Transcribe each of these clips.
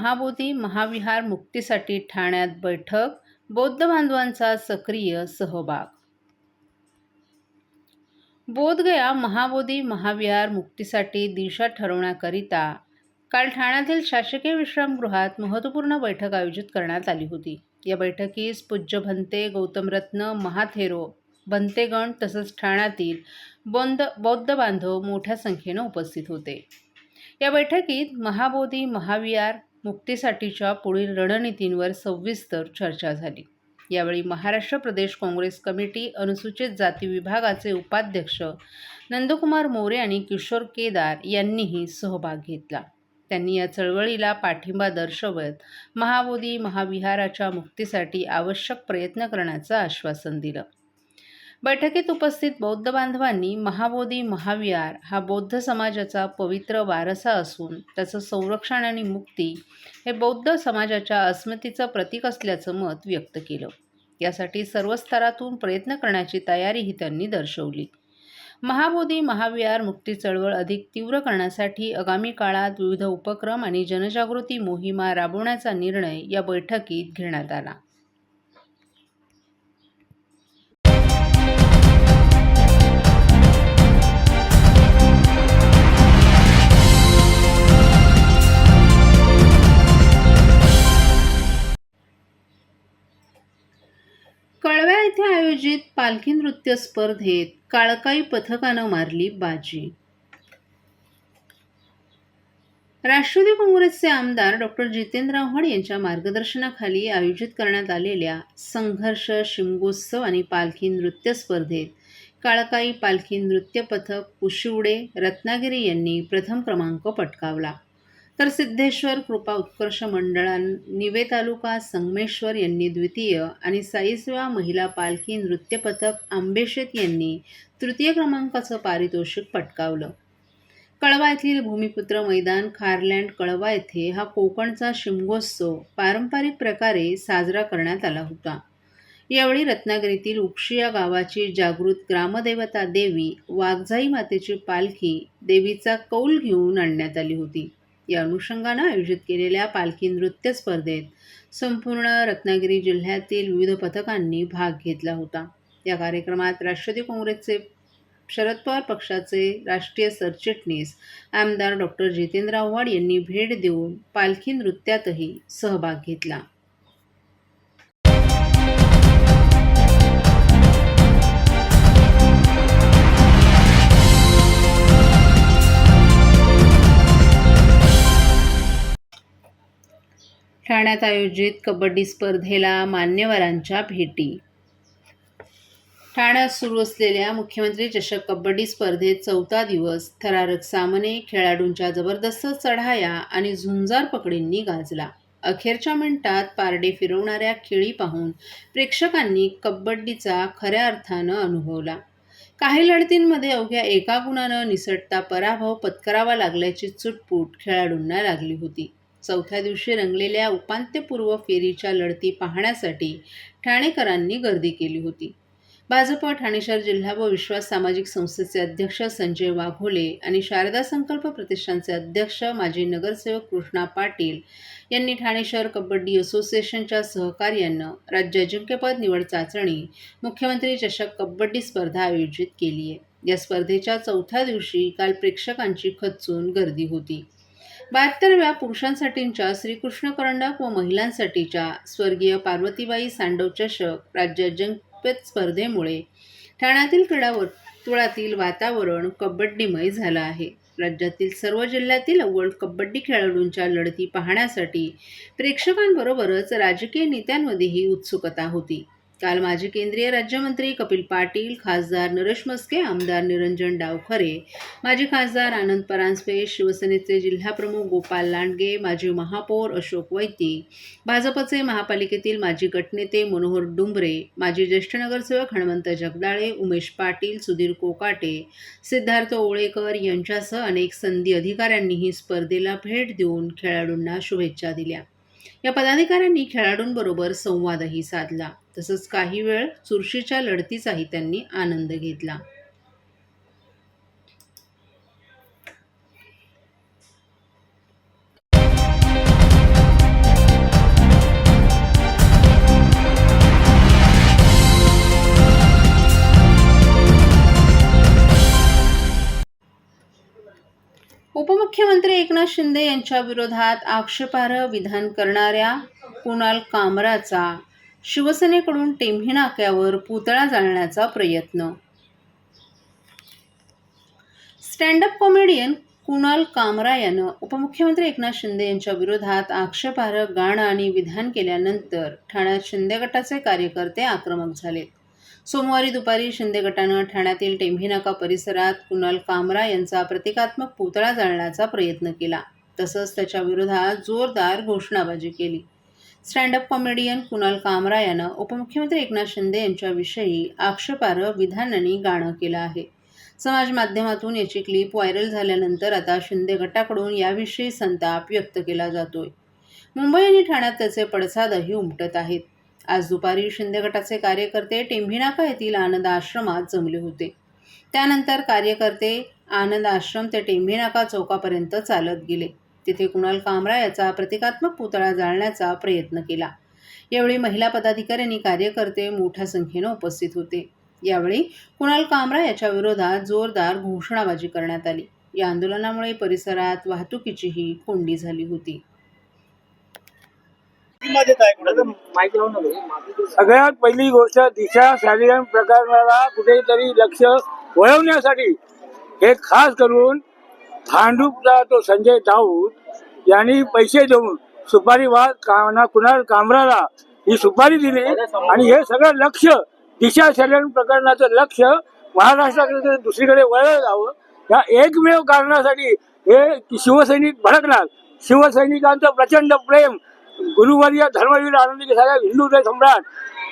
महाबोधी महाविहार मुक्तीसाठी ठाण्यात बैठक बौद्ध बांधवांचा सक्रिय सहभाग. बोधगया महाबोधी महाविहार मुक्तीसाठी दिशा ठरवण्याकरिता काल ठाण्यातील शासकीय विश्रामगृहात महत्त्वपूर्ण बैठक आयोजित करण्यात आली होती. या बैठकीस पूज्य भंते गौतमरत्न महाथेरो भंतेगण तसंच ठाण्यातील बौद्ध बौद्ध बांधव मोठ्या संख्येनं उपस्थित होते. या बैठकीत महाबोधी महाविहार मुक्तीसाठीच्या पुढील रणनीतींवर सविस्तर चर्चा झाली. यावेळी महाराष्ट्र प्रदेश काँग्रेस कमिटी अनुसूचित जाती विभागाचे उपाध्यक्ष नंदकुमार मोरे आणि किशोर केदार यांनीही सहभाग घेतला. त्यांनी या चळवळीला पाठिंबा दर्शवत महाबोधी महाविहाराच्या मुक्तीसाठी आवश्यक प्रयत्न करण्याचं आश्वासन दिलं. बैठकीत उपस्थित बौद्ध बांधवांनी महाबोधी महाविहार हा बौद्ध समाजाचा पवित्र वारसा असून त्याचं संरक्षण आणि मुक्ती हे बौद्ध समाजाच्या अस्मितीचं प्रतीक असल्याचं मत व्यक्त केलं. यासाठी सर्व स्तरातून प्रयत्न करण्याची तयारीही त्यांनी दर्शवली. महाबोधी महाविहार मुक्ती चळवळ अधिक तीव्र करण्यासाठी आगामी काळात विविध उपक्रम आणि जनजागृती मोहिमा राबवण्याचा निर्णय या बैठकीत घेण्यात आला. येथे आयोजित पालखी नृत्य स्पर्धेत काळकाई पथकानं मारली बाजी. राष्ट्रवादी काँग्रेसचे आमदार डॉक्टर जितेंद्र आव्हाड यांच्या मार्गदर्शनाखाली आयोजित करण्यात आलेल्या संघर्ष शिमगोत्सव आणि पालखी नृत्य स्पर्धेत काळकाई पालखी नृत्य पथक कुशिवडे रत्नागिरी यांनी प्रथम क्रमांक पटकावला. तर सिद्धेश्वर कृपा उत्कर्ष मंडळां निवे तालुका संगमेश्वर यांनी द्वितीय आणि साईसेवा महिला पालखी नृत्यपथक आंबेशेत यांनी तृतीय क्रमांकाचं पारितोषिक पटकावलं. कळवा येथील भूमिपुत्र मैदान खारलँड कळवा येथे हा कोकणचा शिमगोत्सव पारंपरिक प्रकारे साजरा करण्यात आला होता. यावेळी रत्नागिरीतील उक्षी या गावाची जागृत ग्रामदेवता देवी वाघजाई मातेची पालखी देवीचा कौल घेऊन आणण्यात आली होती. या अनुषंगानं आयोजित केलेल्या पालखी नृत्य स्पर्धेत संपूर्ण रत्नागिरी जिल्ह्यातील विविध पथकांनी भाग घेतला होता. या कार्यक्रमात राष्ट्रवादी काँग्रेसचे शरद पवार पक्षाचे राष्ट्रीय सरचिटणीस आमदार डॉक्टर जितेंद्र आव्हाड यांनी भेट देऊन पालखी नृत्यातही सहभाग घेतला. ठाण्यात आयोजित कबड्डी स्पर्धेला मान्यवरांच्या भेटी. ठाण्यात सुरू असलेल्या मुख्यमंत्री चषक कबड्डी स्पर्धेत चौथा दिवस थरारक सामने खेळाडूंच्या जबरदस्त चढाया आणि झुंजार पकडींनी गाजला. अखेरच्या मिनिटात पारडे फिरवणाऱ्या खेळी पाहून प्रेक्षकांनी कबड्डीचा खऱ्या अर्थानं अनुभवला. काही लढतींमध्ये अवघ्या एका गुणानं निसटता पराभव पत्करावा लागल्याची चुटपूट खेळाडूंना लागली होती. चौथ्या दिवशी रंगलेल्या उपांत्यपूर्व फेरीच्या लढती पाहण्यासाठी ठाणेकरांनी गर्दी केली होती. भाजप ठाणे शहर जिल्हा व विश्वास सामाजिक संस्थेचे अध्यक्ष संजय वाघोले आणि शारदा संकल्प प्रतिष्ठानचे अध्यक्ष माजी नगरसेवक कृष्णा पाटील यांनी ठाणे शहर कबड्डी असोसिएशनच्या सहकार्यानं राज्य अजिंक्यपद निवड चाचणी मुख्यमंत्री चषक कबड्डी स्पर्धा आयोजित केली आहे या स्पर्धेच्या चौथ्या दिवशी काल प्रेक्षकांची खचून गर्दी होती. बहात्तरव्या पुरुषांसाठीच्या श्रीकृष्ण करंडक व महिलांसाठीच्या स्वर्गीय पार्वतीबाई सांडव चषक राज्य जंगपत स्पर्धेमुळे ठाण्यातील क्रीडा वर्तुळातील वातावरण कबड्डीमय झालं आहे. राज्यातील सर्व जिल्ह्यातील अव्वल कबड्डी खेळाडूंच्या लढती पाहण्यासाठी प्रेक्षकांबरोबरच राजकीय नेत्यांमध्येही उत्सुकता होती. काल माजी केंद्रीय राज्यमंत्री कपिल पाटील खासदार नरेश मस्के आमदार निरंजन डावखरे माजी खासदार आनंद परांजपे शिवसेनेचे जिल्हाप्रमुख गोपाल लांडगे माजी महापौर अशोक वैती भाजपचे महापालिकेतील माजी गटनेते मनोहर डुंबरे माजी ज्येष्ठ नगरसेवक हणमंत जगदाळे उमेश पाटील सुधीर कोकाटे सिद्धार्थ ओळेकर यांच्यासह अनेक संधी अधिकाऱ्यांनीही स्पर्धेला भेट देऊन खेळाडूंना शुभेच्छा दिल्या. या पदाधिकाऱ्यांनी खेळाडूंबरोबर संवादही साधला. तसंच काही वेळ चुरशीच्या लढतीचाही त्यांनी आनंद घेतला. उपमुख्यमंत्री एकनाथ शिंदे यांच्या विरोधात आक्षेपार्ह विधान करणाऱ्या कुणाल कामराचा शिवसेनेकडून टेंभी नाक्यावर पुतळा जाळण्याचा प्रयत्न. स्टँडअप कॉमेडियन कुणाल कामरा यानं उपमुख्यमंत्री एकनाथ शिंदे यांच्या विरोधात आक्षेपार्ह गाणं आणि विधान केल्यानंतर ठाण्यात शिंदे गटाचे कार्यकर्ते आक्रमक झालेत सोमवारी दुपारी शिंदे गटानं ठाण्यातील टेंभीनाका परिसरात कुणाल कामरा यांचा प्रतिकात्मक पुतळा जाळण्याचा प्रयत्न केला. तसंच त्याच्या विरोधात जोरदार घोषणाबाजी केली. स्टँडअप कॉमेडियन कुणाल कामरा यानं उपमुख्यमंत्री एकनाथ शिंदे यांच्याविषयी आक्षेपार्ह विधानांनी गाणं केलं आहे. समाज माध्यमातून याची क्लिप व्हायरल झाल्यानंतर आता शिंदे गटाकडून याविषयी संताप व्यक्त केला जातोय. मुंबई आणि ठाण्यात त्याचे पडसादही उमटत आहेत. आज दुपारी शिंदे गटाचे कार्यकर्ते टेंभिनाका येथील आनंद आश्रमात जमले होते. त्यानंतर कार्यकर्ते आनंद आश्रम ते टेंभिनाका चौकापर्यंत चालत गेले. तिथे कुणाल कामरा याचा प्रतिकात्मक पुतळा जाळण्याचा प्रयत्न केला. यावेळी महिला पदाधिकारी आणि कार्यकर्ते मोठ्या संख्येनं उपस्थित होते. यावेळी कुणाल कामरा याच्या विरोधात जोरदार घोषणाबाजी करण्यात आली. या आंदोलनामुळे परिसरात वाहतुकीचीही कोंडी झाली होती. सगळ्यात पहिली गोष्ट दिशा शालीन प्रकरणाला कुठेतरी लक्ष वळवण्यासाठी हे खास करून भांडूपचा तो संजय दाऊद यांनी पैसे देऊन सुपारी वाद काना कुणाल कामराला ही सुपारी दिली. आणि हे सगळं लक्ष दिशा शरण प्रकरणाचं लक्ष महाराष्ट्राकडे दुसरीकडे वळलं जावं. या एकमेव कारणासाठी हे शिवसैनिक भडकणार. शिवसैनिकांचं प्रचंड प्रेम गुरुवर्य धर्मवीर आनंदी साहेब हिंदू सम्राट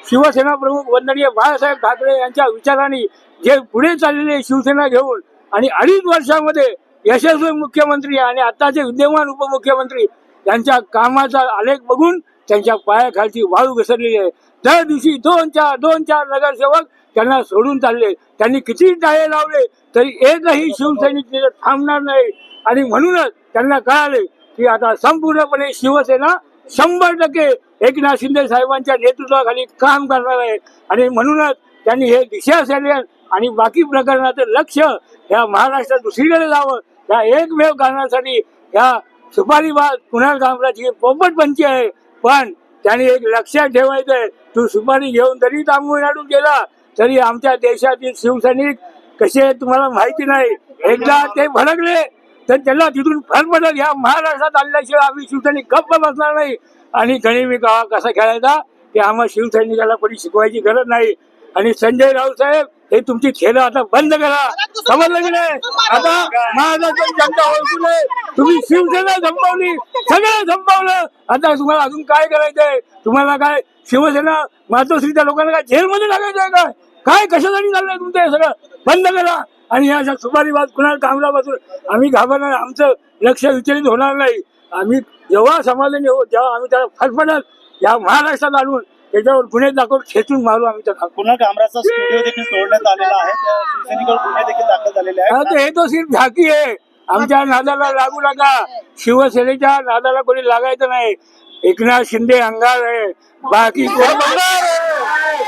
शिवसेना प्रमुख वंदनीय बाळासाहेब ठाकरे यांच्या विचारांनी जे पुढे चाललेले शिवसेना घेऊन आणि अडीच वर्षामध्ये यशस्वी मुख्यमंत्री आणि आताचे विद्यमान उपमुख्यमंत्री यांच्या कामाचा आलेख बघून त्यांच्या पायाखालची वाळू घसरलेली आहे. दर दिवशी दोन चार दोन चार नगरसेवक त्यांना सोडून चालले. त्यांनी किती टाळे लावले तरी एकही शिवसैनिक थांबणार नाही. आणि म्हणूनच त्यांना कळाले की आता संपूर्णपणे शिवसेना शंभर टक्के एकनाथ शिंदे साहेबांच्या नेतृत्वाखाली काम करणार आहे. आणि म्हणूनच त्यांनी हे दिशा सैन्य आणि बाकी प्रकरणाचं लक्ष या महाराष्ट्रात दुसरीकडे जावं. या एकमेव कारणासाठी या सुपारी बाग कुणाल कामराची पोपटपंची आहे. पण त्यांनी एक लक्षात ठेवायचं आहे तू सुपारी घेऊन जरी तामिळनाडू गेला तरी आमच्या देशातील शिवसैनिक कसे आहेत तुम्हाला माहिती नाही. एकदा ते भडकले तर त्याला तिथून फर या महाराष्ट्रात आणल्याशिवाय आम्ही शिवसैनिक गप्प बसणार नाही. आणि गणिमी गावा कसा खेळायचा ते आम्हाला शिवसैनिकाला कोणी शिकवायची गरज नाही. आणि संजय राऊत साहेब हे तुमची खेळ आता बंद करा. समजलं की नाही? आता महाराष्ट्राची जनता ओळखू नये तुम्ही शिवसेना संपवली. सगळं संपवलं. आता तुम्हाला अजून काय करायचंय? तुम्हाला काय शिवसेना मातोश्रीच्या लोकांना काय जेलमध्ये टाकायचंय काय काय कशासाठी चाललंय तुमचं हे सगळं? बंद करा. आणि या सुपारी बात कुणाला कामरापासून आम्ही घाबरणार. आमचं लक्ष विचलित होणार नाही. आम्ही जेव्हा समाधानी होऊ तेव्हा आम्ही त्याला फटफटत या महाराष्ट्रात आणून त्याच्यावर गुन्हे दाखवून खेचून मारू आम्ही त्याला. पुन्हा कामराचा स्टुडिओ देखील तोडण्यात आलेला आहे. त्या शिवसैनिकांवर गुन्हे देखील दाखल झालेले आहेत. आता हे तो सिर्फ झाकी आहे. आमच्या नादाला लागू नका. शिवसेनेच्या नादाला कोणी लागायचं नाही. एकनाथ शिंदे अंगार आहे. बाकी कोण बंगार आहे.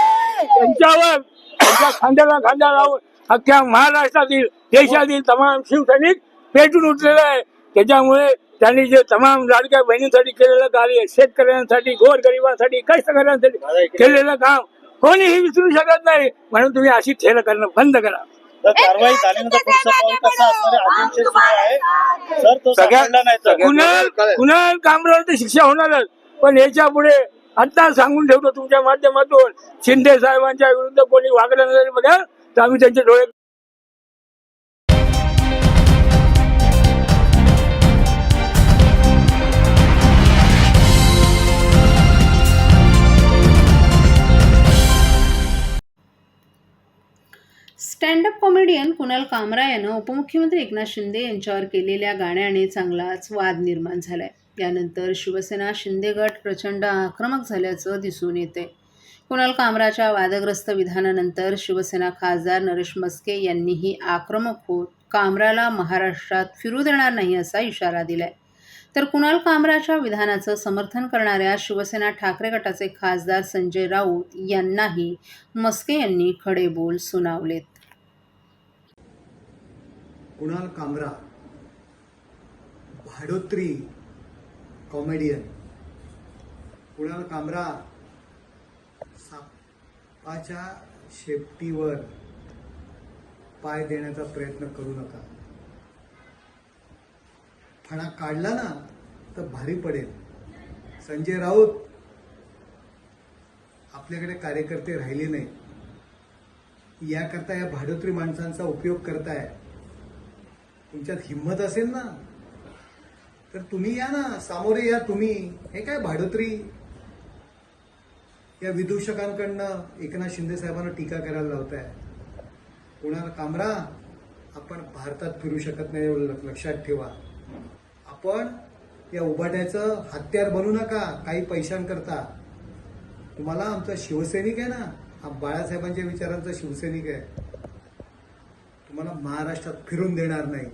त्यांच्यावर त्यांच्या खांद्याला खांदा लावून अख्ख्या महाराष्ट्रातील देशातील तमाम शिवसैनिक पेटून उठलेले आहे त्याच्यामुळे त्यांनी जे तमाम लाडक्या बहिणींसाठी केलेलं कार्य शेतकऱ्यांसाठी गोरगरिबांसाठी कष्टकऱ्यांसाठी केलेलं काम कोणीही विसरू शकत नाही. म्हणून तुम्ही अशी ठेल करणं बंद करा. तर कारवाई झाल्यानंतर पुढचं पाऊल कसं असणार आहे अजिंक्य सुरू आहे. जर तो सगळ्या- सापडला नाही तर. कुणाल कुणाल कामरावर तर शिक्षा होणारच. पण याच्यापुढे आता सांगून ठेवतो तुमच्या माध्यमातून शिंदे साहेबांच्या विरुद्ध कोणी वागलं नाही बघा तर आम्ही त्यांचे डोळे स्टँडअप कॉमेडियन कुणाल कामरा यानं उपमुख्यमंत्री एकनाथ शिंदे यांच्यावर केलेल्या गाण्याने चांगलाच वाद निर्माण झालाय. यानंतर शिवसेना शिंदे गट प्रचंड आक्रमक झाल्याचं दिसून येते कुणाल कामराच्या वादग्रस्त विधानानंतर शिवसेना खासदार नरेश मस्के यांनीही आक्रमक होत कामराला महाराष्ट्रात फिरू देणार नाही असा इशारा दिलाय. तर कुणाल कामराच्या विधानाचं समर्थन करणाऱ्या शिवसेना ठाकरे गटाचे खासदार संजय राऊत यांनाही मस्के यांनी खडे बोल सुनावलेत. कुणाल कामरा भाडोत्री कॉमेडियन. कुणाल कामरा सापाच्या शेपटीवर पाय देण्याचा प्रयत्न करू नका. फणा काढला ना तर भारी पडेल. संजय राऊत आपल्याकडे कार्यकर्ते राहिले नाही याकरता या भाडोत्री माणसांचा उपयोग करताय. तुमच्यात हिंमत असेल ना? तर तुम्ही या ना सामोरे या तुम्ही. हे काय भाडोत्री? या विदूषकांकडनं एकनाथ शिंदे साहेबांना टीका करायला लावताय. कुणाला कामरा? आपण भारतात फिरू शकत नाही एवढं लक्षात ठेवा. आपण या उभाट्याचं हत्यार बनू नका काही पैशांकरता. तुम्हाला आमचा शिवसैनिक आहे ना हा बाळासाहेबांच्या विचारांचा शिवसैनिक आहे. तुम्हाला महाराष्ट्रात फिरून देणार नाही.